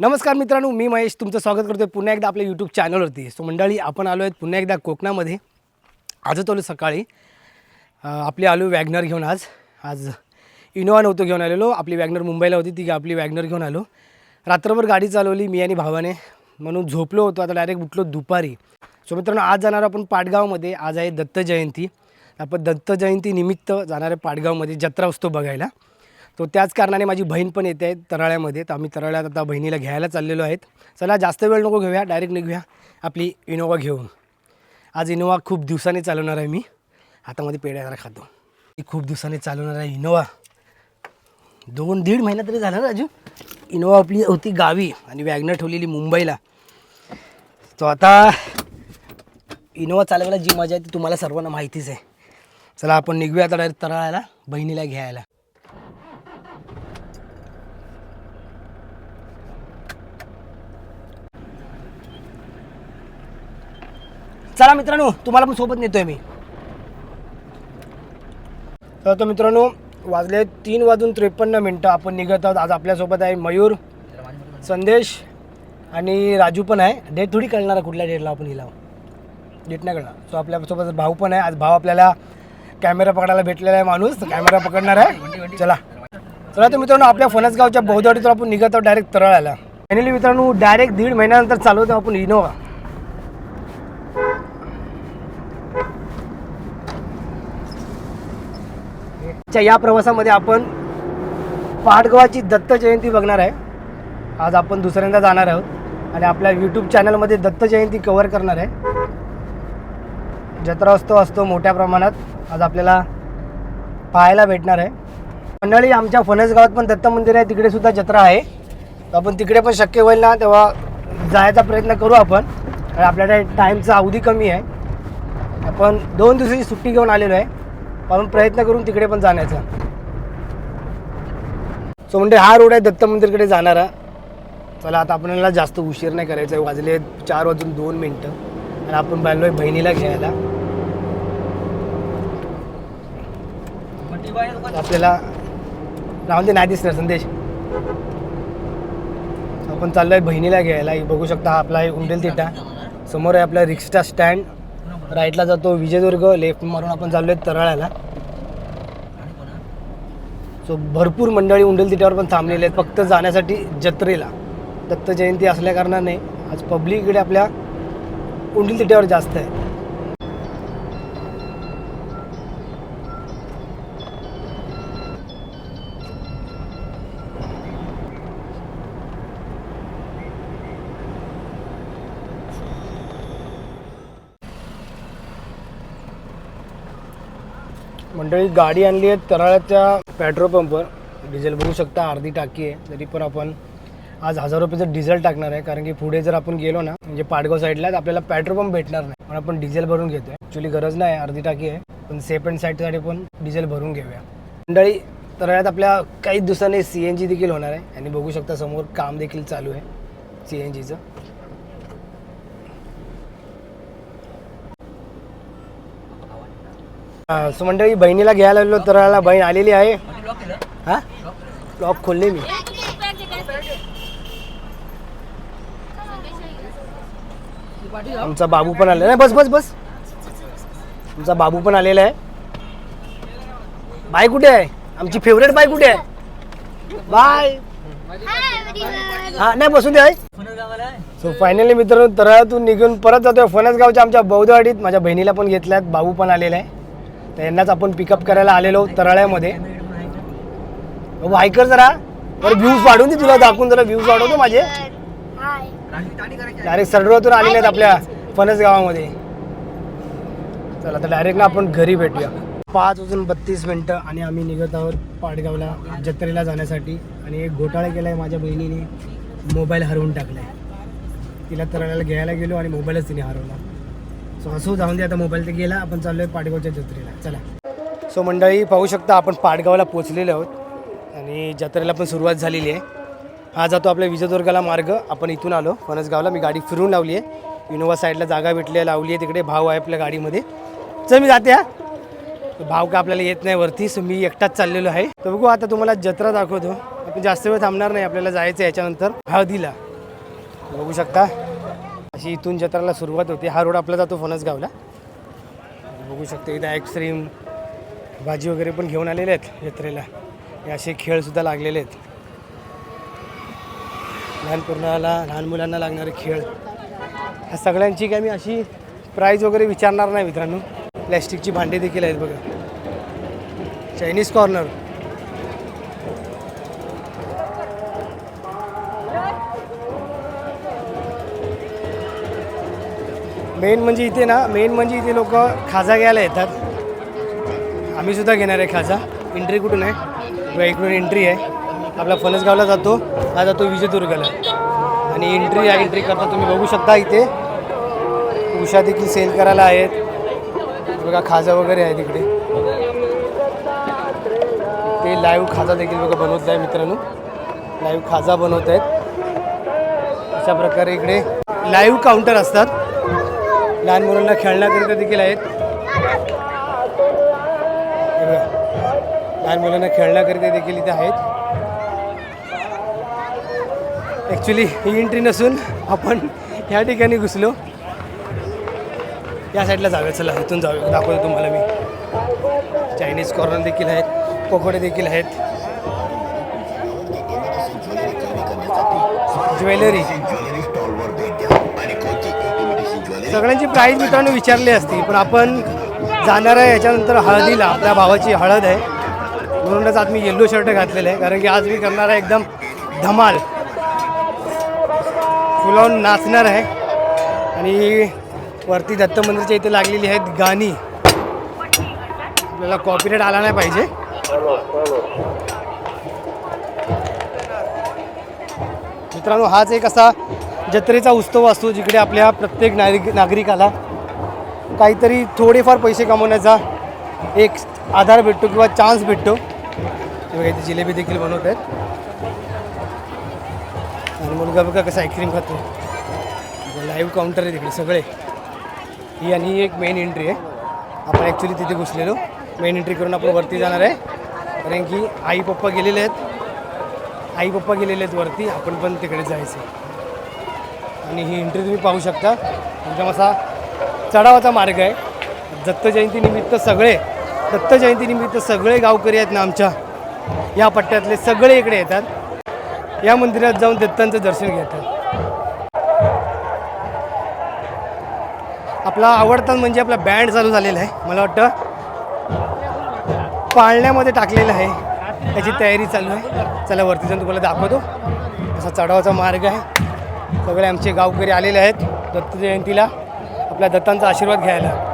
नमस्कार मित्रांनो मी महेश तुमचं स्वागत करतो पुन्हा एकदा आपल्या यूट्यूब चॅनलवरती सो मंडळी आपण आलो आहेत पुन्हा एकदा कोकणामध्ये. आजच आलो सकाळी. आपले आपली आलो वॅगनर घेऊन आज. आज इनोवा नव्हतो घेऊन आलेलो. आपली वॅगनर मुंबईला होती ती आपली वॅगनर घेऊन आलो. रात्रभर गाडी चालवली मी आणि भावाने. म्हणून झोपलो होतो आता डायरेक्ट उठलो दुपारी. सो मित्रांनो आज जाणार आपण पाटगावमध्ये आज आहे दत्त जयंती. आपण दत्त जयंती निमित्त जाणार आहे पाटगावमध्ये जत्रा असतो बघायला. तो त्याच कारणाने माझी बहीण पण येते आहे तराळ्यामध्ये. तर आम्ही तराळ्यात आता बहिणीला घ्यायला चाललेलो आहेत. चला जास्त वेळ नको घेऊया. डायरेक्ट निघूया. आपली इनोवा घेऊन. आज इनोवा खूप दिवसाने चालवणार आहे मी. हातामध्ये पेढ्या जरा खातो. ही खूप दिवसाने चालवणार आहे इनोवा. दोन दीड महिना तरी झाला ना राजू? इनोवा आपली होती गावी आणि वॅगनर ठेवलेली मुंबईला. तो आता इनोवा चालवायला जी मजा आहे ती तुम्हाला सर्वांना माहितीच आहे. चला आपण निघूया आता डायरेक्ट तराळ्याला बहिणीला घ्यायला. चला मित्रांनो तुम्हाला पण सोबत नेतोय मी. तर तो मित्रांनो वाजले तीन वाजून त्रेपन्न मिनटं. आपण निघत आहोत. आज आपल्यासोबत आहे मयूर संदेश आणि राजू पण आहे. डेट थोडी कळणार आहे कुठल्या डेटला आपण हिला. डेट नाही कळणार. सो आपल्यासोबत भाऊ पण आहे. आज भाऊ आपल्याला कॅमेरा पकडायला भेटलेला आहे माणूस. कॅमेरा पकडणार आहे. चला. चला तर मित्रांनो आपल्या फणसगावच्या बौद्धवाडीतून आपण निघत आहोत. डायरेक्ट तराळ्याला फायनली मित्रांनो डायरेक्ट दीड महिन्यानंतर चालवतो आपण इनोवा. च्या या प्रवासामध्ये आपण पाटगावाची दत्त जयंती बघणार आहे. आज आपण दुसऱ्यांदा जाणार आहोत आणि आपल्या यूट्यूब चॅनलमध्ये दत्त जयंती कव्हर करणार आहे. जत्रा असतो असतो मोठ्या प्रमाणात. आज आपल्याला पाहायला भेटणार आहे. मंडळी आमच्या फणस गावात पण दत्त मंदिर आहे. तिकडे सुद्धा जत्रा आहे. तर आपण तिकडे पण शक्य होईल ना तेव्हा जायचा प्रयत्न करू आपण. आपल्याकडे टाईमचा अवधी कमी आहे. आपण दोन दिवसाची सुट्टी घेऊन आलेलो आहे. म्हणून प्रयत्न करून तिकडे पण जाण्याचा. सो म्हणजे हा रोड आहे दत्त मंदिरकडे जाणारा. चला आता आपल्याला जास्त उशीर नाही करायचा. आहे वाजले चार वाजून दोन मिनटं. आणि आपण बायलो आहे बहिणीला घ्यायला. आपल्याला राहून दे नाही दिसणार संदेश. आपण चाललो आहे बहिणीला घ्यायला. बघू शकता हा आपला उंडेल तिटा. समोर आहे आपला रिक्षा स्टँड राईटला जातो विजयदुर्ग लेफ्ट मारून आपण चाललो आहे तराळ्याला. सो भरपूर मंडळी उंडेल तिट्यावर पण थांबलेले आहेत. फक्त जाण्यासाठी जत्रेला. दत्त जयंती असल्या कारणाने आज पब्लिक इकडे आपल्या उंडील तिट्यावर जास्त आहे. मंडळी गाडी आणली आहे तराळ्याच्या पेट्रोल पंपवर. डिझेल बघू शकता अर्धी टाकी आहे. तरी पण आपण आज हजार रुपयाचं डिझेल टाकणार आहे. कारण की पुढे जर आपण गेलो ना म्हणजे पाडगाव साईडला तर आपल्याला पेट्रोल पंप भेटणार नाही. पण आपण डिझेल भरून घेतोय. ॲक्च्युली गरज नाही अर्धी टाकी आहे. पण सेफ अँड साईडसाठी पण डिझेल भरून घेऊया. मंडळी तराळ्यात आपल्या काही दिवसांनी सी एन जी देखील होणार आहे. आणि बघू शकता समोर काम देखील चालू आहे सी एन जीचं सो मंडळी बहिणीला घ्यायला आलेलो तर बहीण आलेली आहे. हा? लॉक खोलले मी. आमचा बाबू पण आलेला नाही बस बस बस. आमचा बाबू पण आलेला आहे. बाय कुठे आहे? आमची फेवरेट बाय कुठे आहे? बाय. हा नाही बसून दे आहे सो फायनली मित्रांनो तराळ्यातून निघून परत जातोय. फणसगावच्या आमच्या बौद्धवाडीत माझ्या बहिणीला पण घेतल्यात. बाबू पण आलेला आहे. तर यांनाच आपण पिकअप करायला आलेलो तरळ्यामध्ये. बाबू ऐकर जरा बरं व्ह्यूज वाढवून दे तुला दाखवून जरा व्ह्यूज वाढवतो माझे. डायरेक्ट सरडोळातून आलेले आहेत आपल्या फणस गावामध्ये. चला तर डायरेक्ट ना आपण घरी भेटूया. पाच वाजून बत्तीस मिनटं आणि आम्ही निघत आहोत पाडगावला जत्रेला जाण्यासाठी. आणि एक घोटाळा केला आहे माझ्या बहिणीने. मोबाईल हरवून टाकला आहे तिला तरळ्याला घ्यायला गेलो आणि मोबाईलच तिने हरवला. सो असू जाऊन दे आता मोबाईल ते गेला आपण चाललो आहे पाडगावच्या जत्रेला. चला. सो मंडळी पाहू शकता आपण पाडगावला पोचलेलो आहोत. आणि जत्रेला पण सुरुवात झालेली आहे. हा जातो आपल्या विजयदुर्गाला मार्ग. आपण इथून आलो फणसगावला. मी गाडी फिरून लावली आहे. इनोवा साईडला जागा भेटली आहे लावली आहे. तिकडे भाव आहे आपल्या गाडीमध्ये. चल मी जाते हा. भाव का आपल्याला येत नाही वरती सो मी एकटाच चाललेलो आहे. तर बघू आता तुम्हाला जत्रा दाखवतो. आपण जास्त वेळ थांबणार नाही आपल्याला जायचं याच्यानंतर याच्यानंतर. हळदीला. बघू शकता. अशी इथून जत्राला सुरुवात होते. हा रोड आपला जातो फणसगावला. बघू शकते इथं आईस्क्रीम भाजी वगैरे पण घेऊन आलेले आहेत जत्रेला. हे असे खेळसुद्धा लागलेले आहेत. लहान पूर्णाला लहान मुलांना लागणारे खेळ. ह्या सगळ्यांची काय मी अशी प्राईज वगैरे विचारणार नाही मित्रांनो. प्लॅस्टिकची भांडी देखील आहेत बघा. चायनीज कॉर्नर मेन म्हणजे इथे ना मेन म्हणजे इथे लोक खाजा घ्यायला येतात. आम्ही सुद्धा घेणार आहे खाजा. एंट्री कुठून आहे? इकडून एंट्री आहे. आपला फणसगावला जातो. हा जातो विजयदुर्गला. आणि एंट्री या एंट्री करता तुम्ही बघू शकता इथे. उषा देखील सेल करायला आहेत. बघा खाजा वगैरे आहे तिकडे ते लाईव्ह खाजा देखील बघा बनवत आहे मित्रांनो. लाईव्ह खाजा बनवत आहेत. अशा प्रकारे इकडे लाईव्ह काउंटर असतात. लहान मुलांना खेळण्याकरिता देखील आहेत. लहान मुलांना खेळण्याकरिता देखील इथे आहेत. ॲक्च्युली ही एंट्री नसून आपण ह्या ठिकाणी घुसलो. या साईडला जाऊया. चला इथून जाऊया. दाखवतो तुम्हाला मी. चायनीज कॉर्नर देखील आहेत. पकोडे देखील आहेत. ज्वेलरी सगळ्यांची प्राईज मित्रांनो विचारली असती पण आपण जाणार आहे याच्यानंतर हळदीला. आपल्या भावाची हळद आहे. म्हणूनच आज मी येल्लो शर्ट घातलेलं आहे कारण की आज मी करणार आहे एकदम धमाल. फुलावून नाचणार आहे. आणि वरती दत्त मंदिरच्या इथे लागलेली आहेत गाणी. आपल्याला कॉपीराईट आला नाही पाहिजे. मित्रांनो हाच एक असा जत्रेचा उत्सव असतो जिकडे आपल्या प्रत्येक नागरिक नागरिकाला काहीतरी थोडेफार पैसे कमवण्याचा एक आधार भेटतो किंवा चान्स भेटतो. ते बघा इथे जिलेबी देखील बनवत आहेत. आणि मुलगा बघा कसं आईस्क्रीम खातो. लाईव्ह काउंटर आहे तिकडे सगळे. ही आणि ही एक मेन एंट्री आहे. आपण ॲक्च्युली तिथे घुसलेलो. मेन एंट्री करून आपण वरती जाणार आहे. कारण की आई पप्पा गेलेले आहेत. आई पप्पा गेलेले आहेत वरती. आपण पण तिकडे जायचं आणि ही एंट्री तुम्ही पाहू शकता. एकदम असा चढावाचा मार्ग आहे. दत्त जयंतीनिमित्त सगळे दत्त जयंतीनिमित्त सगळे गावकरी आहेत ना आमच्या. या पट्ट्यातले सगळे इकडे येतात. या मंदिरात जाऊन दत्तांचं दर्शन घेतात. आपला आवडता म्हणजे आपला बँड चालू झालेला आहे मला वाटतं. पाळण्यामध्ये टाकलेलं आहे. त्याची तयारी चालू आहे. चला वरती जाऊन तुम्हाला दाखवतो. असा चढावाचा मार्ग आहे. सगळे आमचे गावकरी आलेले आहेत दत्त जयंतीला. आपल्या दत्तांचा आशीर्वाद घ्यायला.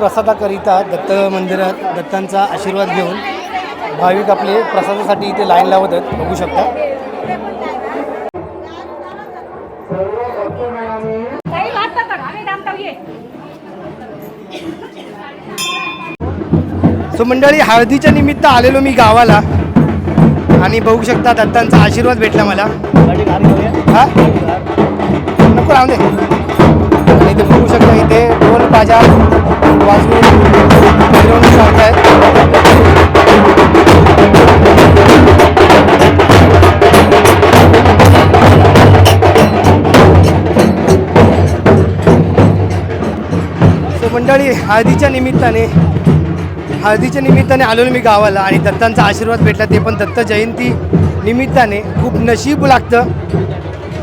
प्रसादाकरिता दत्त मंदिरात दत्तांचा आशीर्वाद घेऊन भाविक आपले प्रसादासाठी इथे लाईन लावत आहेत. बघू शकता. सो मंडळी हळदीच्या निमित्त आलेलो मी गावाला. आणि बघू शकता दत्तांचा आशीर्वाद भेटला मला. हा? नको राहू दे. आणि इथे बघू शकता इथे ढोल बाजा वाजवून मिरवणूक काढतायत मंडळी हळदीच्या निमित्ताने हळदीच्या निमित्ताने आलो मी गावाला आणि दत्तांचा आशीर्वाद भेटला ते पण दत्त जयंती निमित्ताने खूप नशीब लागतं.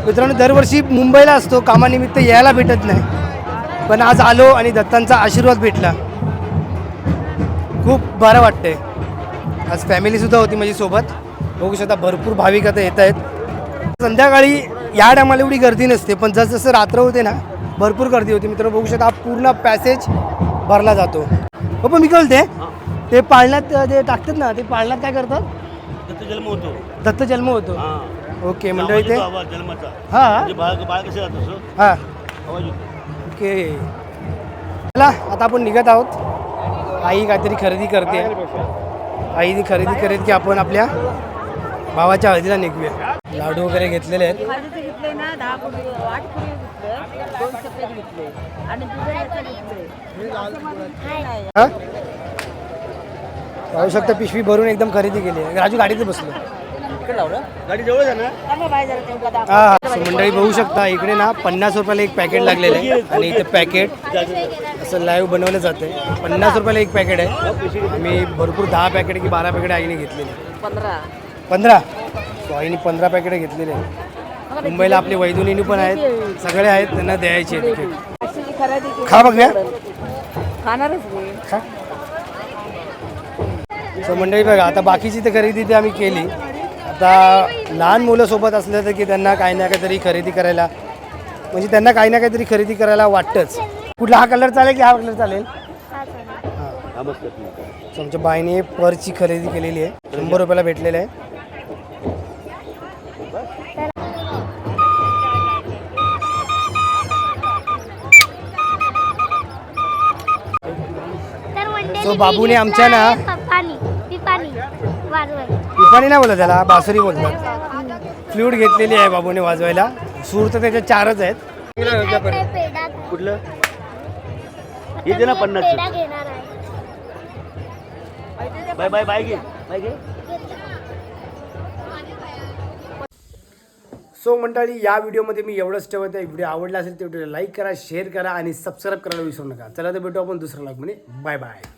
मित्रांनो दरवर्षी मुंबईला असतो कामानिमित्त यायला भेटत नाही. पण आज आलो आणि दत्तांचा आशीर्वाद भेटला. खूप बरं वाटतंय. आज फॅमिलीसुद्धा होती माझी सोबत. बघू शकता भरपूर भाविक आता येत आहेत. संध्याकाळी या टायमाला एवढी गर्दी नसते पण जसजसं रात्र होते ना भरपूर गर्दी होती. मित्रांनो बघू शकता हा पूर्ण पॅसेज भरला जातो. हो पण मी कळते ते पाळण्यात ते टाकतात ना ते पाळण्यात काय करतात? दत्त जन्म होतो. दत्त जन्म होतो. ओके मंडळी ते जन्माचा. हां म्हणजे बाळ कसं हां. आवाज ओके. चला आता आपण निघत आहोत. आई काहीतरी खरेदी करते. आई खरेदी करेल की आपण आपल्या भावाच्या हळदीला निघूया. लाडू वगैरे घेतलेले आहेत. ना दहा आठ दोन घेतले आणि नाही. हा? पाहू शकता पिशवी भरून एकदम खरेदी केली आहे. राजू गाडीत बसलो. गाडी जवळ मंडळी बघू शकता इकडे ना पन्नास रुपयाला एक पॅकेट लागलेलं आहे आणि इथे पॅकेट असं लाईव्ह बनवलं जाते पन्नास रुपयाला एक पॅकेट आहे. मी भरपूर दहा पॅकेट की बारा पॅकेट आईने घेतलेली. पंधरा. पंधरा? आईने पंधरा पॅकेट घेतलेले. मुंबईला आपले वैदुनिनी पण आहेत. सगळे आहेत त्यांना द्यायचे आहेत तिकीट. खा बघूया. खाणारच मी. खा. सो मंडळी बघा आता बाकीची तर खरेदी ती आम्ही केली. आता लहान मुलं सोबत असलं तर की त्यांना काही ना काहीतरी खरेदी करायला म्हणजे त्यांना काही ना काहीतरी खरेदी करायला वाटतंच. कुठला हा कलर चालेल की हा कलर चालेल? हां हा मस्त सो आमच्या बाईने परची खरेदी केलेली आहे. शंभर रुपयाला भेटलेलं आहे. So, बाबूने आमच्या ना- पिपाणी नाही बोलत त्याला बासुरी बोलतात फ्लूट घेतलेली आहे बाबूने वाजवायला. सूर तर त्याच्या चारच आहेत. कुठलं? हे दे ना आहे बाय बाय बाय घे. बाय घे. सो मंडळी या व्हिडिओमध्ये मी एवढंच ठेवत आहे. व्हिडिओ आवडला असेल तर व्हिडिओला लाईक करा शेअर करा आणि सबस्क्राईब करायला विसरू नका. चला तर भेटू आपण दुसऱ्या ब्लॉगमध्ये बाय बाय